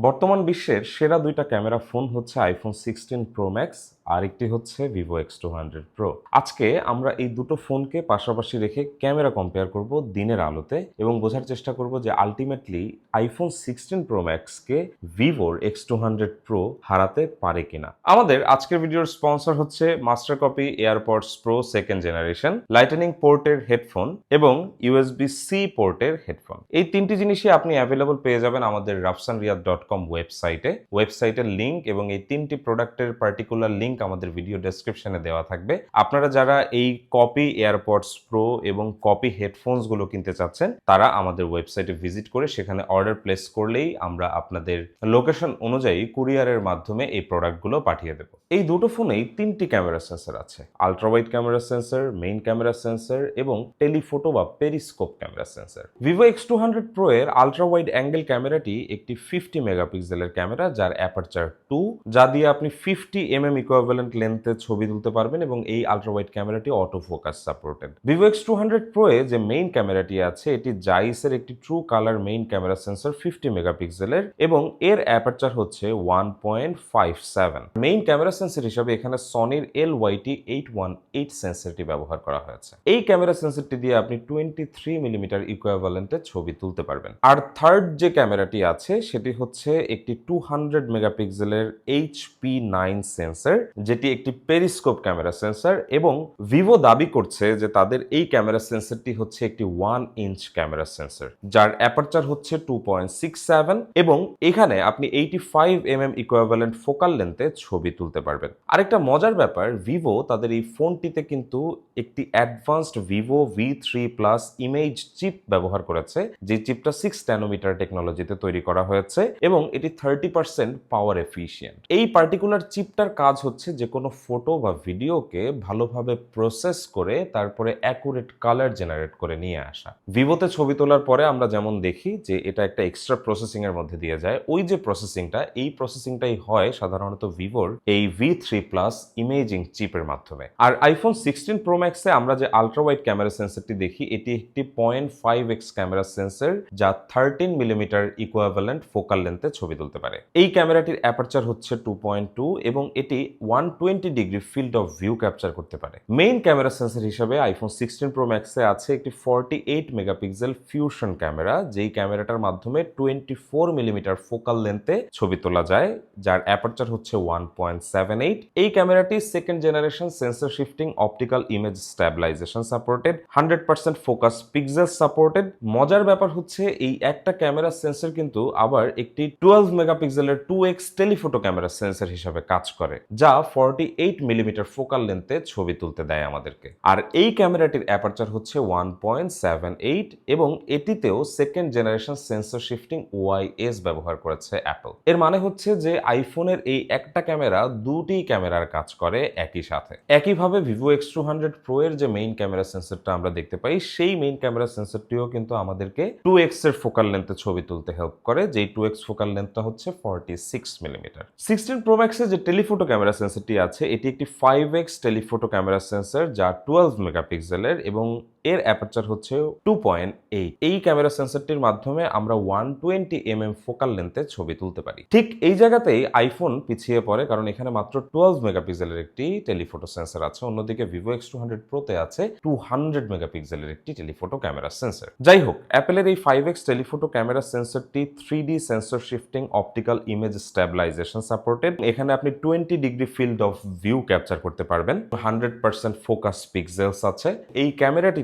বর্তমান বিশ্বের সেরা দুইটা ক্যামেরা ফোন হচ্ছে আইফোন সিক্সটিন প্রো ম্যাক্স আর একটি হচ্ছে Vivo X two hundred Pro আজকে আমরা এই দুটো ফোনকে পাশাপাশি রেখে ক্যামেরা কম্পেয়ার করব দিনের আলোতে এবং বোঝার চেষ্টা করব যে আলটিমেটলি আইফোন সিক্সটিন প্রো ম্যাক্সকে ভিভোর এক্স টু হান্ড্রেড প্রো হারাতে পারে কিনা। আমাদের আজকের ভিডিওর স্পন্সর হচ্ছে master copy AirPods pro second generation lightning পোর্টের হেডফোন এবং ইউএসবি সি পোর্টের হেডফোন এই তিনটি জিনিসই আপনি অ্যাভেলেবল পেয়ে যাবেন আমাদের রাফসান রিয়াদ ডট কম ওয়েবসাইটে ওয়েবসাইটের লিঙ্ক এবং এই তিনটি প্রোডাক্টের পার্টিকুলার লিঙ্ক আমাদের ভিডিও ডেসক্রিপশনে দেওয়া থাকবে। আপনারা যারা এই কপি এয়ারপডস প্রো এবং কপি হেডফোনসগুলো কিনতে চাচ্ছেন, তারা আমাদের ওয়েবসাইটে ভিজিট করে সেখানে অর্ডার প্লেস করলেই আমরা আপনাদের লোকেশন অনুযায়ী কুরিয়ারের মাধ্যমে এই প্রোডাক্টগুলো পাঠিয়ে দেবো। এই দুটো ফোনেই তিনটি ক্যামেরা সেন্সর আছে। Ultrawide camera sensor main camera sensor এবং টেলিফোটো বা periscope camera sensor Vivo X two hundred Pro এর আলট্রাওয়াইড অ্যাঙ্গেল ক্যামেরাটি একটি ফিফটি মেগাপিক্সেলের ক্যামেরা যার অ্যাপারচার টু যা দিয়ে আপনি ফিফটি এম এম ইকুইভ্যালেন্ট লেন্থে ছবি তুলতে পারবেন এবং এই আলট্রাওয়াইড ক্যামেরাটি auto focus supported Vivo X two hundred Pro এ যে মেইন ক্যামেরাটি আছে, এটি জাইসের একটি true colour main camera sensor fifty মেগাপিক্সেলের এবং এর অ্যাপারচার হচ্ছে one point five seven main camera sensor হিসাবে এখানে সনির L YT eight one eight সেন্সরটি ব্যবহার করা হয়েছে। এই ক্যামেরা সেন্সরটি দিয়ে আপনি টোয়েন্টি থ্রি মিলিমিটার ইকুইভ্যালেন্টের ছবি তুলতে পারবেন। আর থার্ড যে ক্যামেরাটি আছে, সেটি হচ্ছে একটি টু হান্ড্রেড মেগাপিক্সেলের এইচ পি নাইন সেন্সর যেটি একটি পেরিস্কোপ ক্যামেরা সেন্সর এবং ভিভো দাবি করছে যে তাদের এই ক্যামেরা সেন্সরটি হচ্ছে একটি ওয়ান ইঞ্চ ক্যামেরা সেন্সর, যার অ্যাপারচার হচ্ছে টু পয়েন্ট সিক্স সেভেন এবং এখানে আপনি eighty five M M equivalent focal লেন্থে ছবি তুলতে পারবেন। আরেকটা মজার ব্যাপার, ভিভো তাদের এই ফোনটিতে কিন্তু একটি advanced Vivo V three plus image chip ব্যবহার করেছে, যে চিপটা সিক্স ন্যানোমিটার টেকনোলজিতে তৈরি করা হয়েছে এবং এটি থার্টি পার্সেন্ট পাওয়ার এফিশিয়েন্ট এই পার্টিকুলার চিপটার কাজ হচ্ছে যে কোনো ফটো বা ভিডিওকে ভালোভাবে প্রসেস করে তারপরে অ্যাকুরেট কালার জেনারেট করে নিয়ে আসা। ভিভোতে ছবি তোলার পরে আমরা যেমন দেখি যে এটা একটা এক্সট্রা প্রসেসিং এর মধ্যে দিয়ে যায়, ওই যে প্রসেসিংটা এই প্রসেসিংটাই হয় সাধারণত ভিভোর এই ভি থ্রি প্লাস ইমেজিং চিপের মাধ্যমে। আর আইফোন সিক্সটিন প্রো ম্যাক্সে আমরা যে আলট্রা ওয়াইড ক্যামেরা সেন্সারটি দেখি, এটি একটি point five x camera sensor যা থার্টিন মিলিমিটার ইকুইভ্যালেন্ট ফোকাল লেন্থে ছবি তুলতে পারে। এই ক্যামেরাটির অ্যাপারচার হচ্ছে টু পয়েন্ট টু এবং এটি one twenty degree field of view capture করতে পারে। মেইন ক্যামেরা সেন্সর হিসাবে আইফোন সিক্সটিন প্রো ম্যাক্সে আছে একটি forty eight megapixel fusion camera যেই ক্যামেরাটার মাধ্যমে টোয়েন্টি ফোর মিলিমিটার ফোকাল লেন্থে ছবি তোলা যায়, যার অ্যাপারচার হচ্ছে ওয়ান পয়েন্ট সেভেন এইট এই ক্যামেরাটি second generation sensor shifting optical image stabilisation supported hundred percent focus pixel supported মজার ব্যাপার হচ্ছে এই একটা ক্যামেরা সেন্সর কিন্তু আবার একটি টুয়েলভ মেগাপিক্সেলের two x telephoto camera sensor হিসাবে কাজ করে, যা ফর্টি এইট মিলিমিটার ফোকাল লেন্থে ছবি তুলতে দেয় আমাদেরকে। আর এই ক্যামেরাটির অ্যাপারচার হচ্ছে ওয়ান পয়েন্ট সেভেন এইট এবং এটিতেও second generation sensor shifting YS ব্যবহার করেছে অ্যাপল এর মানে হচ্ছে যে আইফোনের এই একটা ক্যামেরা দুটি ক্যামেরার কাজ করে একই সাথে। একইভাবে Vivo X two hundred Pro এর যে মেইন ক্যামেরা সেন্সরটা আমরা দেখতে পাই, সেই মেইন ক্যামেরা সেন্সরটিও কিন্তু আমাদেরকে টু এক্সের ফোকাল লেন্থে ছবি তুলতে হেল্প করে, যেই টু এক্স ফোকাল লেন্থটা হচ্ছে forty six millimetre sixteen Pro ম্যাক্সের যে টেলিফোটো ক্যামেরা সেন্সরটি আছে এটি একটি five X telephoto camera sensor যা টুয়েলভ মেগাপিক্সেলের এবং এর অ্যাপারচার হচ্ছে টু পয়েন্ট এইট এই ক্যামেরা সেন্সরটির মাধ্যমে আমরা one twenty M M focal লেন্থে ছবি তুলতে পারি। ঠিক এই জায়গাতেই আইফোন পিছিয়ে পড়ে, কারণ এখানে মাত্র টুয়েলভ মেগাপিক্সেলের একটি টেলিফোটো সেন্সর আছে। অন্যদিকে ভিভো এক্স টু হান্ড্রেড প্রোতে আছে টু হান্ড্রেড মেগাপিক্সেলের একটি টেলিফোটো ক্যামেরা সেন্সর যাই হোক অ্যাপেলের এই ফাইভ এক্স টেলিফোটো ক্যামেরা সেন্সরটি three D sensor shifting optical image stabilisation supported এখানে আপনি twenty degree field of view capture করতে পারবেন। হান্ড্রেড পার্সেন্ট ফোকাস পিক্সেলস আছে। এই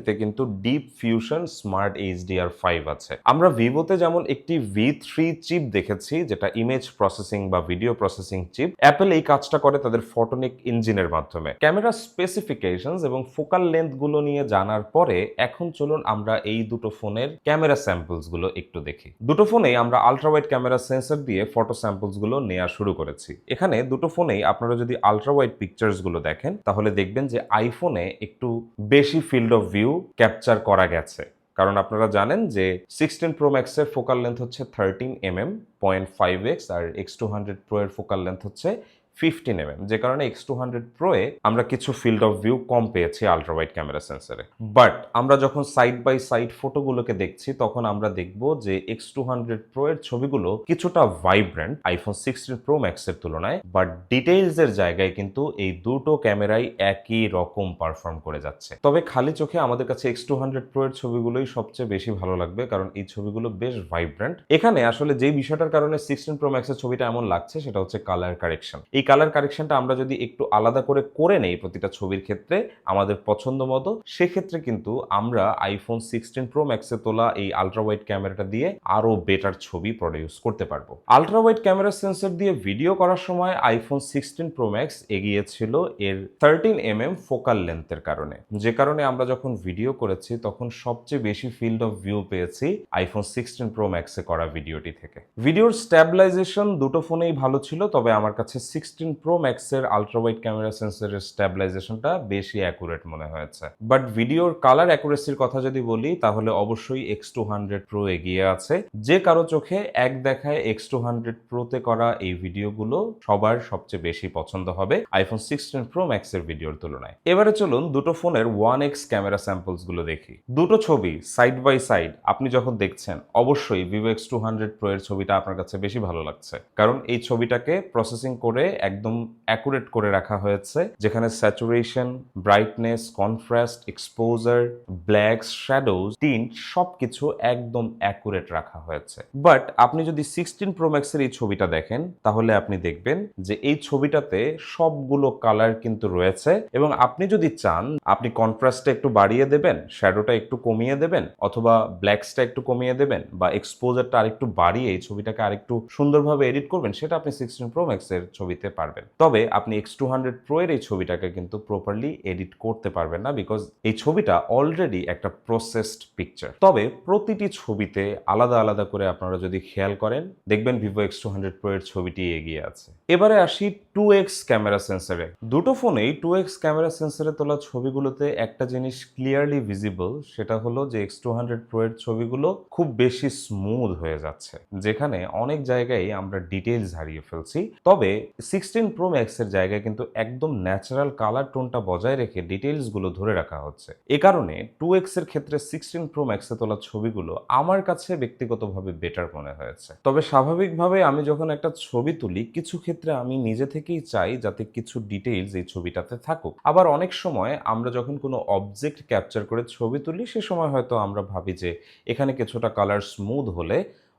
ক্যামেরাটিতে কিন্তু deep fusion smart HDR five আছে। আমরা ভিভোতে যেমন একটি ভি থ্রি চিপ দেখেছি, যেটা ইমেজ প্রসেসিং বা ভিডিও প্রসেসিং চিপ অ্যাপেল এই কাজটা করে তাদের ফটোনিক ইঞ্জিনের মাধ্যমে। ক্যামেরা স্পেসিফিকেশনস এবং ফোকাল লেন্থগুলো নিয়ে জানার পরে এখন চলুন আমরা এই দুটো ফোনের ক্যামেরা স্যাম্পলসগুলো একটু দেখি। দুটো ফোনেই আমরা আলট্রাওয়াইড ক্যামেরা সেন্সর দিয়ে ফটো স্যাম্পলসগুলো নেওয়া শুরু করেছি। এখানে দুটো ফোনেই আপনারা যদি আলট্রাওয়াইড পিকচার্সগুলো দেখেন, তাহলে দেখবেন যে আইফোনে একটু বেশি ফিল্ড অফ ভিউ ক্যাপচার করা গেছে। কারণ আপনারা জানেন যে সিক্সটিন প্রো ম্যাক্সের ফোকাল লেন্থ হচ্ছে thirteen M M point five X আর এক্স টু হান্ড্রেড প্রো এর ফোকাল লেন্থ হচ্ছে ফিফটিন এম যে কারণে এক্স টু হান্ড্রেড প্রোয়ে আমরা কিছু ফিল্ড অফ ভিউ কম পেয়েছি আলট্রাওয়াইড ক্যামেরা সেন্সরে বাট আমরা যখন সাইড বাই সাইড ফটোগুলোকে দেখছি তখন আমরা দেখব যে এক্স টু হান্ড্রেড প্রো এর ছবিগুলো কিছুটা ভাইব্রেন্ট আইফোন সিক্সটিন প্রো ম্যাক্সের তুলনায় বাট ডিটেইলস এর জায়গায় কিন্তু এই দুটো ক্যামেরাই একই রকম পারফর্ম করে যাচ্ছে। তবে খালি চোখে আমাদের কাছে এক্স টু হান্ড্রেড প্রো এর ছবিগুলোই সবচেয়ে বেশি ভালো লাগবে কারণ এই ছবিগুলো বেশ ভাইব্রেন্ট এখানে আসলে যেই বিষয়টার কারণে সিক্সটিন প্রো ম্যাক্সের ছবিটা এমন লাগছে সেটা হচ্ছে কালার কারেকশন এই কালার কারেকশনটা আমরা যদি একটু আলাদা করে করে নেই প্রতিটা ছবির ক্ষেত্রে আমাদের পছন্দ মতো, সেক্ষেত্রে কিন্তু আমরা আইফোন সিক্সটিন প্রো ম্যাক্সে তোলা এই আলট্রা ওয়াইড ক্যামেরাটা দিয়ে আরও বেটার ছবি প্রডিউস করতে পারব। আলট্রা ওয়াইড ক্যামেরা সেন্সর দিয়ে ভিডিও করার সময় আইফোন সিক্সটিন প্রো ম্যাক্স এগিয়েছিল এর থার্টিন এম এম ফোকাল লেন্থের কারণে। যে কারণে আমরা যখন ভিডিও করেছি, তখন সবচেয়ে বেশি ফিল্ড অফ ভিউ পেয়েছি আইফোন সিক্সটিন প্রো ম্যাক্সে করা ভিডিওটি থেকে। ভিডিওর স্ট্যাবিলাইজেশন দুটো ফোনেই ভালো ছিল, তবে আমার কাছে সিক্সটিন প্রো ম্যাক্সের আলট্রা ওয়াইড ক্যামেরা সেন্সরের স্ট্যাবিলাইজেশনটা বেশি অ্যাকুরেট মনে হয়েছে। বাট ভিডিওর কালার অ্যাকুরেসির কথা যদি বলি, তাহলে অবশ্যই এক্স টু হান্ড্রেড প্রো এগিয়ে আছে। যে কারও চোখে এক দেখায় এক্স টু হান্ড্রেড প্রোতে করা এই ভিডিওগুলো সবার সবচেয়ে বেশি পছন্দ হবে আইফোন সিক্সটিন প্রো ম্যাক্সের ভিডিওর তুলনায়। এবারে চলুন দুটো ফোনের ওয়ান এক্স ক্যামেরা স্যাম্পলসগুলো দেখি। দুটো ছবি সাইড বাই সাইড আপনি যখন দেখছেন, অবশ্যই Vivo X two hundred Pro এর ছবিটা আপনার কাছে বেশি ভালো লাগছে। কারণ এই ছবিটাকে প্রসেসিং করে একদম অ্যাকুরেট করে রাখা হয়েছে, যেখানে saturation brightness contrast exposure blacks shadows tint সবকিছু একদম অ্যাকুরেট রাখা হয়েছে। বাট আপনি যদি সিক্সটিন প্রো ম্যাক্সের এই ছবিটা দেখেন, তাহলে আপনি দেখবেন যে এই ছবিটাতে সবগুলো কালার কিন্তু রয়েছে এবং আপনি যদি চান, আপনি কন্ট্রাস্টটা একটু বাড়িয়ে দেবেন শ্যাডোটা একটু কমিয়ে দেবেন, অথবা ব্ল্যাকসটা একটু কমিয়ে দেবেন, বা এক্সপোজারটা আরেকটু বাড়িয়ে এই ছবিটাকে আরেকটু সুন্দরভাবে এডিট করবেন, সেটা আপনি সিক্সটিন প্রো ম্যাক্সের ছবিতে পারবেন। তবে আপনি এক্স টু হান্ড্রেড প্রো এর এই ছবিটাকে কিন্তু প্রপারলি এডিট করতে পারবেন না বিকজ এই ছবিটা অলরেডি একটা প্রসেসড পিকচার তবে প্রতিটি ছবিতে আলাদা আলাদা করে আপনারা যদি খেয়াল করেন, দেখবেন Vivo X two hundred Pro এর ছবিটি এগিয়ে আছে। এবারে আসি টু এক্স ক্যামেরা সেন্সারে দুটো ফোনেই টু এক্স ক্যামেরা সেন্সারে তোলা ছবিগুলোতে একটা জিনিস ক্লিয়ারলি ভিজিবল সেটা হলো যে এক্স টু হান্ড্রেড প্রো এর ছবিগুলো খুব বেশি স্মুথ হয়ে যাচ্ছে, যেখানে অনেক জায়গায় আমরা ডিটেলস হারিয়ে ফেলছি। তবে সিক্সটিন প্রো ম্যাক্সের জায়গায় কিন্তু একদম ন্যাচারাল কালার টোনটা বজায় রেখে ডিটেলসগুলো ধরে রাখা হচ্ছে। এ কারণে টু এক্সের ক্ষেত্রে সিক্সটিন প্রো ম্যাক্সে তোলা ছবিগুলো আমার কাছে ব্যক্তিগতভাবে বেটার মনে হয়েছে। তবে স্বাভাবিকভাবে আমি যখন একটা ছবি তুলি, কিছু ক্ষেত্রে আমি নিজে থেকেই চাই যাতে কিছু ডিটেইলস এই ছবিটাতে থাকুক। আবার অনেক সময় আমরা যখন কোনো অবজেক্ট ক্যাপচার করে ছবি তুলি, সে সময় হয়তো আমরা ভাবি যে এখানে কিছুটা কালার স্মুথ হলে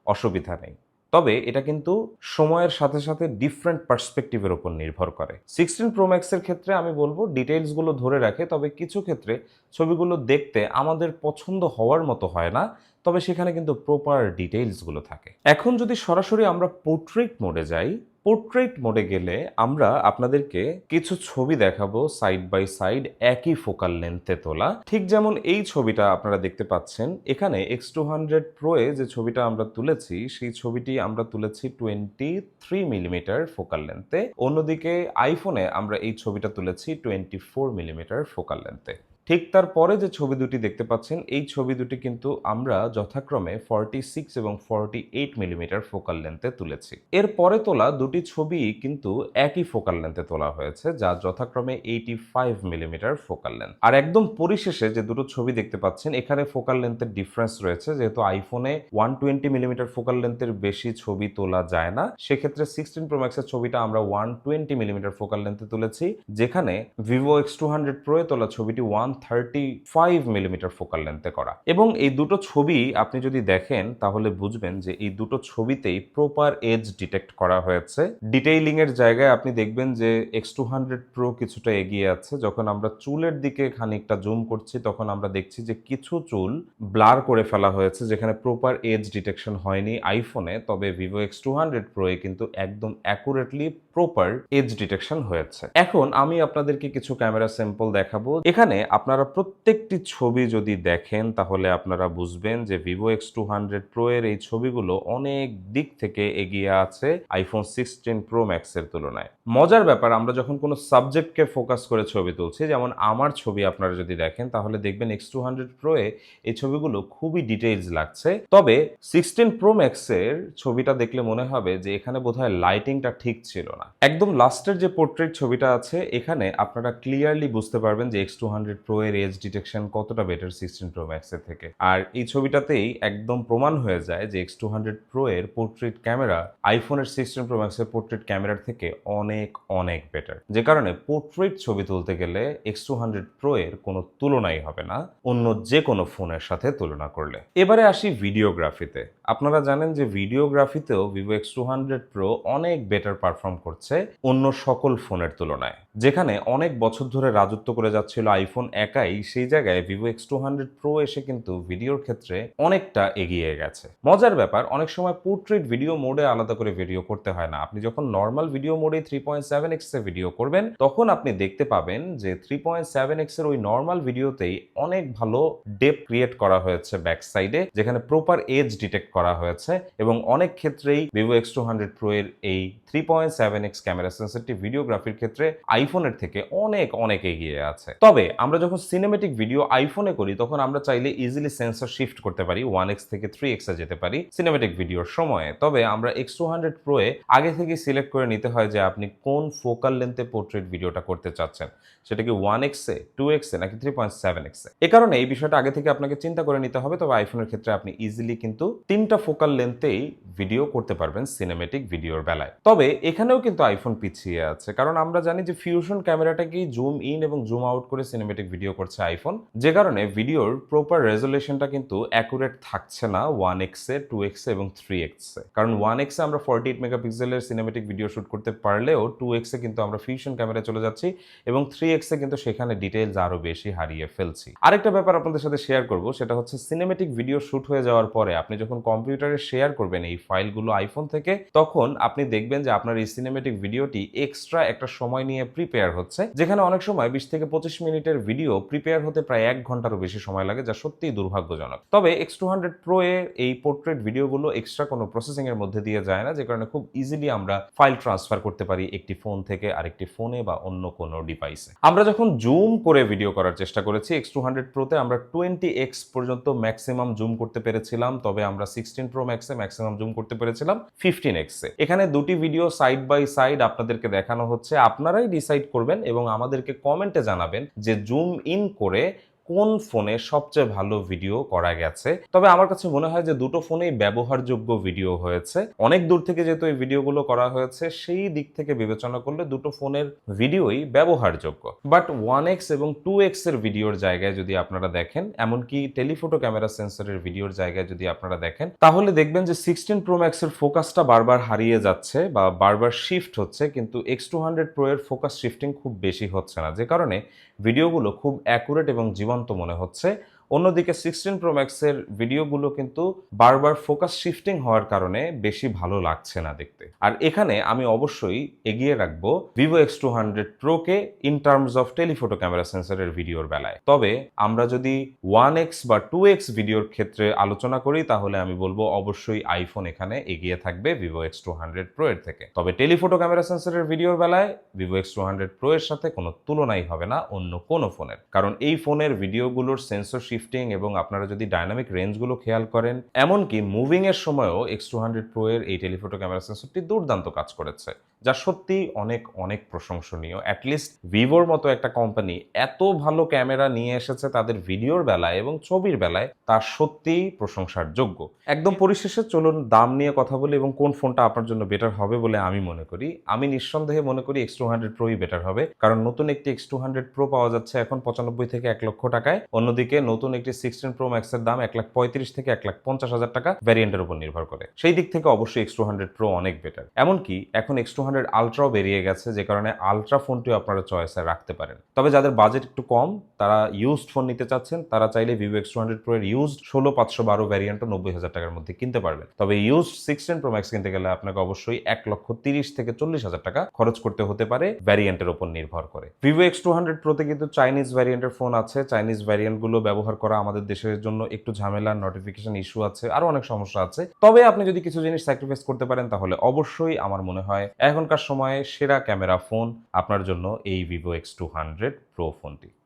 অসুবিধা নেই। তবে এটা কিন্তু সময়ের সাথে সাথে ডিফারেন্ট পার্সপেক্টিভের উপর নির্ভর করে। সিক্সটিন প্রো ম্যাক্সের ক্ষেত্রে আমি বলব ডিটেলসগুলো ধরে রাখে, তবে কিছু ক্ষেত্রে ছবিগুলো দেখতে আমাদের পছন্দ হওয়ার মতো হয় না, তবে সেখানে কিন্তু প্রপার ডিটেইলসগুলো থাকে। এখন যদি সরাসরি আমরা পোর্ট্রেট মোডে যাই পোর্ট্রেট মোডে গেলে আমরা আপনাদেরকে কিছু ছবি দেখাবো সাইড বাই সাইড একই ফোকাল লেন্থে তোলা। ঠিক যেমন এই ছবিটা আপনারা দেখতে পাচ্ছেন, এখানে এক্স টু হান্ড্রেড প্রোয়ে যে ছবিটা আমরা তুলেছি, সেই ছবিটি আমরা তুলেছি টোয়েন্টি থ্রি মিলিমিটার ফোকাল লেন্থে অন্যদিকে আইফোনে আমরা এই ছবিটা তুলেছি টোয়েন্টি ফোর মিলিমিটার ফোকাল লেন্থে ঠিক তারপরে যে ছবি দুটি দেখতে পাচ্ছেন, এই ছবি দুটি কিন্তু আমরা যথাক্রমে ফর্টি সিক্স এবং ফর্টি এইট মিলিমিটার ফোকাল লেন্থে তুলেছি। এর পরে তোলা দুটি ছবি কিন্তু একই ফোকাল লেন্থে তোলা হয়েছে, যা যথাক্রমে eighty five millimetre focal length আর একদম পরিশেষে যে দুটো ছবি দেখতে পাচ্ছেন, এখানে ফোকাল লেন্থের ডিফারেন্স রয়েছে, যেহেতু আইফোনে ওয়ান টোয়েন্টি মিলিমিটার ফোকাল লেন্থের বেশি ছবি তোলা যায় না, সেক্ষেত্রে সিক্সটিন প্রো ম্যাক্সের ছবিটা আমরা ওয়ান টোয়েন্টি মিলিমিটার ফোকাল লেন্থে তুলেছি, যেখানে ভিভো এক্স টু হান্ড্রেড প্রোয়ে তোলা ছবিটি one thirty five millimetre focal লেন্থে করা। এবং এই দুটো ছবি আপনি যদি দেখেন, তাহলে বুঝবেন যে এই দুটো ছবিতেই প্রপার এজ ডিটেক্ট করা হয়েছে। ডিটেইলিং এর জায়গায় আপনি দেখবেন যে এক্স টু হান্ড্রেড প্রো কিছুটা এগিয়ে আছে। যখন আমরা চুলের দিকে খানিকটা জুম করছি, তখন আমরা দেখছি যে কিছু চুল ব্লার করে ফেলা হয়েছে, যেখানে প্রপার এজ ডিটেকশন হয়নি আইফোনে তবে ভিভো এক্স টু হান্ড্রেড প্রোয়ে কিন্তু একদম অ্যাকুরেটলি প্রপার এজ ডিটেকশন হয়েছে। এখন আমি আপনাদেরকে কিছু ক্যামেরা স্যাম্পল দেখাবো। এখানে আপনারা প্রত্যেকটি ছবি যদি দেখেন, তাহলে আপনারা বুঝবেন যে Vivo X two hundred Pro এর এই ছবিগুলো অনেক দিক থেকে এগিয়ে আছে আইফোন সিক্সটিন প্রো ম্যাক্সের তুলনায়। মজার ব্যাপার, আমরা যখন কোনো সাবজেক্টকে ফোকাস করে ছবি তুলছি, যেমন আমার ছবি আপনারা যদি দেখেন, তাহলে দেখবেন এক্স টু হান্ড্রেড প্রো এ এই ছবিগুলো খুবই ডিটেইলস লাগছে। তবে সিক্সটিন প্রো ম্যাক্সের ছবিটা দেখলে মনে হবে যে এখানে বোধহয় লাইটিংটা ঠিক ছিল না। একদম লাস্টের যে পোর্ট্রেট ছবিটা আছে, এখানে আপনারা ক্লিয়ারলি বুঝতে পারবেন যে এক্স টু হান্ড্রেড প্রো এর এজ ডিটেকশন কতটা বেটার সিক্সটিন প্রো ম্যাক্সের থেকে। আর এই ছবিটাতেই একদম প্রমাণ হয়ে যায় যে এক্স টু হান্ড্রেড প্রো এর পোর্ট্রেট ক্যামেরা আইফোনের সিক্সটিন প্রো ম্যাক্সের পোর্ট্রেট ক্যামেরার থেকে অনেক অনেক বেটার যে কারণে পোর্ট্রেট ছবি তুলতে গেলে এক্স টু হান্ড্রেড প্রো এর কোনো তুলনাই হবে না, অন্য যে কোনো ফোনের সাথে তুলনা করলে। এবারে আসি ভিডিওগ্রাফিতে আপনারা জানেন যে ভিডিওগ্রাফিতেও Vivo X two hundred Pro অনেক বেটার পারফর্ম করছে অন্য সকল ফোনের তুলনায়। যেখানে অনেক বছর ধরে রাজত্ব করে যাচ্ছিল আইফোন একাই, সেই জায়গায় Vivo X two hundred Pro এসে কিন্তু ভিডিওর ক্ষেত্রে অনেকটা এগিয়ে গেছে। মজার ব্যাপার, অনেক সময় পোর্ট্রেট ভিডিও মোডে আলাদা করে ভিডিও করতে হয় না। আপনি যখন নর্মাল ভিডিও মোডে থ্রি পয়েন্ট সেভেন এক্সে ভিডিও করবেন, তখন আপনি দেখতে পাবেন যে থ্রি পয়েন্ট সেভেন এক্সের ওই নর্মাল ভিডিওতেই অনেক ভালো ডেপ ক্রিয়েট করা হয়েছে ব্যাক সাইডে যেখানে প্রপার এজ ডিটেক্ট করা হয়েছে এবং অনেক ক্ষেত্রেই Vivo X two hundred Pro এর এই three point seven X camera সেন্সরটি ভিডিওগ্রাফির ক্ষেত্রে আইফোনের থেকে অনেক অনেক এগিয়ে আছে। তবে আমরা যখন সিনেমেটিক ভিডিও আইফোনে করি, তখন আমরা চাইলে ইজিলি সেন্সর শিফট করতে পারি ওয়ান এক্স থেকে থ্রি এক্সে যেতে পারি সিনেমেটিক ভিডিওর সময়ে। তবে আমরা এক্স টু হান্ড্রেড প্রোয়ে আগে থেকে সিলেক্ট করে নিতে হয় যে আপনি কোন ফোকাল লেন্থে পোর্ট্রেট ভিডিওটা করতে চাচ্ছেন। সেটা কি ওয়ান এক্সে টু এক্সে নাকি থ্রি পয়েন্ট সেভেন এক্সে এ? কারণে এই বিষয়টা আগে থেকে আপনাকে চিন্তা করে নিতে হবে, তবে আইফোনের ক্ষেত্রে আপনি ইজিলি কিন্তু তিনটা ফোকাল লেন্থেই ভিডিও করতে পারবেন সিনেমেটিক ভিডিওর বেলায়। তবে এখানেও কিন্তু আইফোন পিছিয়ে আছে। কারণ আমরা জানি যে ফিউশন ক্যামেরাটাকেই জুম ইন এবং জুম আউট করে সিনেমেটিক ভিডিও করছে আইফোন যে কারণে ভিডিওর প্রপার রেজলিউশনটা কিন্তু অ্যাকুরেট থাকছে না ওয়ান এক্সে টু এক্সে এবং থ্রি এক্সে কারণ ওয়ান এক্সে আমরা ফর্টি এইট মেগাপিক্সেলের সিনেমেটিক ভিডিও শুট করতে পারলেও টু এক্সে কিন্তু আমরা ফিউশন ক্যামেরায় চলে যাচ্ছি এবং থ্রি এক্সে কিন্তু সেখানে ডিটেলস আরও বেশি হারিয়ে ফেলছি। আরেকটা ব্যাপার আপনাদের সাথে শেয়ার করব, সেটা হচ্ছে সিনেমেটিক ভিডিও শুট হয়ে যাওয়ার পরে আপনি যখন কম্পিউটারে শেয়ার করবেন এই ফাইলগুলো আইফোন থেকে, তখন আপনি দেখবেন যে আপনার এই সিনেমেটিক ভিডিওটি এক্সট্রা একটা সময় নিয়ে প্রিপেয়ার হচ্ছে, যেখানে অনেক সময় বিশ থেকে পঁচিশ মিনিটের ভিডিও প্রিপেয়ার হতে প্রায় এক ঘন্টারও বেশি সময় লাগে, যা সত্যিই দুর্ভাগ্যজনক। তবে এক্স টু হান্ড্রেড প্রো এর এই পোর্ট্রেট ভিডিওগুলো এক্সট্রা কোনো প্রসেসিং এর মধ্যে দিয়ে যায় না, যে কারণে খুব ইজিলি আমরা ফাইল ট্রান্সফার করতে পারি একটি ফোন থেকে আরেকটি ফোনে বা অন্য কোনো ডিভাইসে আমরা যখন জুম করে ভিডিও করার চেষ্টা করেছি এক্স টু হান্ড্রেড প্রোতে আমরা টোয়েন্টি এক্স পর্যন্ত ম্যাক্সিমাম জুম করতে পেরেছিলাম, তবে আমরা সিক্সটিন প্রো ম্যাক্সে ম্যাক্সিমাম জুম করতে পেরেছিলাম ফিফটিন এক্সে এখানে দুটি ভিডিও সাইড বাই সাইড আপনাদেরকে দেখানো হচ্ছে। আপনারাই ডিসাইড করবেন এবং আমাদেরকে কমেন্টে জানাবেন যে জুম ইন করে কোন ফোনে সবচেয়ে ভালো ভিডিও করা গেছে? তবে আমার কাছে মনে হয় যে দুটো ফোনেই ব্যবহারযোগ্য ভিডিও হয়েছে। অনেক দূর থেকে যেহেতু এই ভিডিওগুলো করা হয়েছে, সেই দিক থেকে বিবেচনা করলে দুটো ফোনের ভিডিওই ব্যবহারযোগ্য। বাট ওয়ান এক্স এবং টু এক্সের ভিডিওর জায়গায় যদি আপনারা দেখেন, এমনকি টেলিফোটো ক্যামেরা সেন্সরের ভিডিওর জায়গায় যদি আপনারা দেখেন, তাহলে দেখবেন যে সিক্সটিন প্রো ম্যাক্স ম্যাক্সের ফোকাসটা বারবার হারিয়ে যাচ্ছে বা বারবার শিফট হচ্ছে, কিন্তু এক্স টু হান্ড্রেড প্রো এর ফোকাস শিফটিং খুব বেশি হচ্ছে না। যে কারণে ভিডিওগুলো খুব অ্যাকুরেট এবং জীবন্ত মনে হচ্ছে। অন্যদিকে সিক্সটিন প্রো ম্যাক্সের ভিডিওগুলো কিন্তু বারবার ফোকাস শিফটিং হওয়ার কারণে বেশি ভালো লাগছে না দেখতে। আর এখানে আমি অবশ্যই এগিয়ে রাখব Vivo X two hundred প্রোকে in terms of telephoto camera সেন্সরের ভিডিওর বেলায়। তবে আমরা যদি ওয়ান এক্স বা টু এক্স ভিডিওর ক্ষেত্রে আলোচনা করি, তাহলে আমি বলব অবশ্যই আইফোন এখানে এগিয়ে থাকবে Vivo X two hundred Pro এর থেকে। তবে টেলিফোটো ক্যামেরা সেন্সরের ভিডিওর বেলায় Vivo X two hundred Pro এর সাথে কোনো তুলনাই হবে না অন্য কোনো ফোনের কারণ এই ফোনের ভিডিওগুলোর সেন্সর শিফটিং এবং আপনারা যদি ডাইনামিক রেঞ্জগুলো খেয়াল করেন, এমনকি মুভিং এর সময়ও এক্স টু হান্ড্রেড প্রো এর এই টেলিফোটো ক্যামেরা সেন্সরটি দুর্দান্ত কাজ করেছে। যা সত্যি অনেক অনেক প্রশংসনীয়। অ্যাটলিস্ট ভিভোর মতো একটা কোম্পানি এত ভালো ক্যামেরা নিয়ে এসেছে তাদের ভিডিওর বেলায় এবং ছবির বেলায়, তা সত্যিই প্রশংসার যোগ্য একদম পরিশেষে চলুন দাম নিয়ে কথা বলি এবং কোন ফোনটা আপনার জন্য বেটার হবে বলে আমি মনে করি। আমি নিঃসন্দেহে মনে করি এক্স টু হান্ড্রেড প্রোই বেটার হবে, কারণ নতুন একটি এক্স টু হান্ড্রেড প্রো পাওয়া যাচ্ছে এখন পঁচানব্বই থেকে এক লক্ষ টাকায়। অন্যদিকে নতুন একটি সিক্সটিন প্রো ম্যাক্সের দাম এক লাখ পঁয়ত্রিশ থেকে এক লাখ পঞ্চাশ হাজার টাকা ভ্যারিয়েন্টের উপর নির্ভর করে। সেই দিক থেকে অবশ্যই এক্স টু হান্ড্রেড প্রো অনেক বেটার এমনকি এখন এক্স টু হান্ড্রেড আলট্রাও বেরিয়ে গেছে, যে কারণে আলট্রা ফোনটিও আপনারা চয়েসে রাখতে পারেন। তবে যাদের বাজেট একটু কম তারা ইউজড ফোন নিতে চাচ্ছেন, তারা চাইলে Vivo X two hundred Pro এর ইউজড ষোলো পাঁচশো বারো ভ্যারিয়েন্টও নব্বই হাজার টাকার মধ্যে কিনতে পারবেন তবে ইউজড সিক্সটিন প্রো ম্যাক্স কিনতে গেলে আপনাকে অবশ্যই এক লক্ষ তিরিশ থেকে চল্লিশ হাজার টাকা খরচ করতে হতে পারে ভ্যারিয়েন্টের উপর নির্ভর করে। ভিভো এক্স টু হান্ড্রেড প্রোতে কিন্তু চাইনিজ ভ্যারিয়েন্টের ফোন আছে। চাইনিজ ভ্যারিয়েন্টগুলো ব্যবহার করা আমাদের দেশের জন্য একটু ঝামেলা নোটিফিকেশন ইস্যু আছে, আরও অনেক সমস্যা আছে। তবে আপনি যদি কিছু জিনিস স্যাক্রিফাইস করতে পারেন, তাহলে অবশ্যই আমার মনে হয় এখনকার সময়ে সেরা ক্যামেরা ফোন আপনার জন্য এই Vivo X two hundred Pro ফোনটি